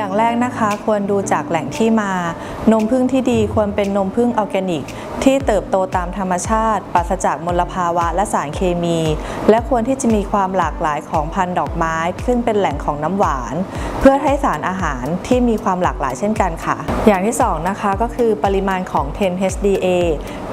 ย่างแรกนะคะควรดูจากแหล่งที่มา นมผึ้งที่ดีควรเป็นนมผึ้งออร์แกนิก ที่เติบโตตามธรรมชาติ ปราศจากมลภาวะและสารเคมี และควรที่จะมีความหลากหลายของพันธุ์ดอกไม้ ซึ่งเป็นแหล่งของน้ำหวาน เพื่อให้สารอาหารที่มีความหลากหลายเช่นกันค่ะ อย่างที่สองนะคะก็คือปริมาณของ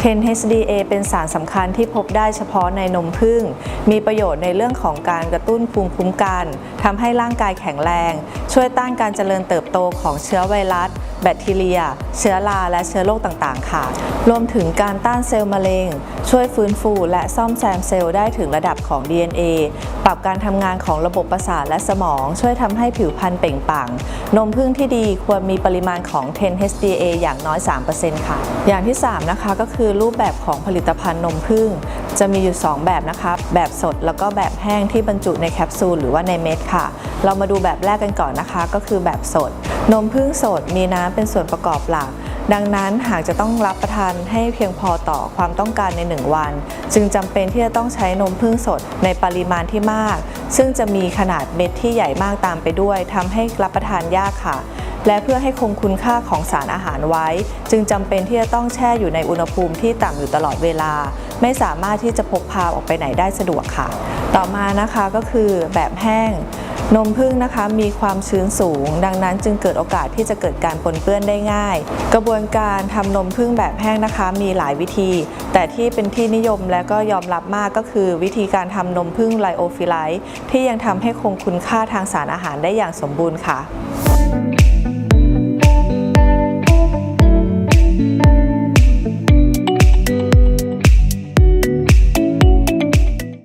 เคน HDA เป็นสารสำคัญที่พบได้เฉพาะในนมผึ้ง มีประโยชน์ในเรื่องของการกระตุ้นภูมิคุ้มกัน ทำให้ร่างกายแข็งแรง ช่วยต้านการเจริญเติบโตของเชื้อไวรัส แบคทีเรีย เชื้อราและเชื้อโรคต่างๆ ค่ะ รวมถึงการต้านเซลล์มะเร็ง ช่วยฟื้นฟูและซ่อมแซมเซลล์ได้ถึงระดับของ DNA ปรับการทำงานของระบบประสาทและสมอง ช่วยทำให้ผิวพรรณเปล่งปลั่ง นมผึ้งที่ดีควรมีปริมาณของ 10-HDA อย่างน้อย 3%ค่ะ อย่างที่ 3 นะคะก็คือรูปแบบของผลิตภัณฑ์นมผึ้ง จะมีอยู่ 2 แบบนะคะ แบบสดแล้วก็แบบแห้งที่บรรจุในแคปซูลหรือว่าในเม็ดค่ะ เรามาดูแบบแรกกันก่อนนะคะ ก็คือแบบสด นมผึ้งสดมีน้ำเป็นส่วนประกอบหลัก ดังนั้นหากจะต้องรับประทานให้เพียงพอต่อความต้องการใน 1 วัน จึงจำเป็นที่จะต้องใช้นมผึ้งสดในปริมาณที่มาก ซึ่งจะมีขนาดเม็ดที่ใหญ่มากตามไปด้วยทำให้รับประทานยากค่ะ และเพื่อให้คงคุณค่าของสารอาหารไว้ จึงจำเป็นที่จะต้องแช่อยู่ในอุณหภูมิที่ต่ำอยู่ตลอดเวลา ไม่สามารถที่จะพกพาออกไปไหนได้สะดวกค่ะ ต่อมานะคะก็คือแบบแห้งนมผึ้งนะคะมีความชื้นสูง ดังนั้นจึงเกิดโอกาสที่จะเกิดการปนเปื้อนได้ง่าย กระบวนการทำนมผึ้งแบบแห้งนะคะ มีหลายวิธี แต่ที่เป็นที่นิยมและก็ยอมรับมากก็คือ วิธีการทำนมผึ้งไลโอฟิไลท์ที่ยังทำให้คงคุณค่าทางสารอาหารได้อย่างสมบูรณ์ค่ะ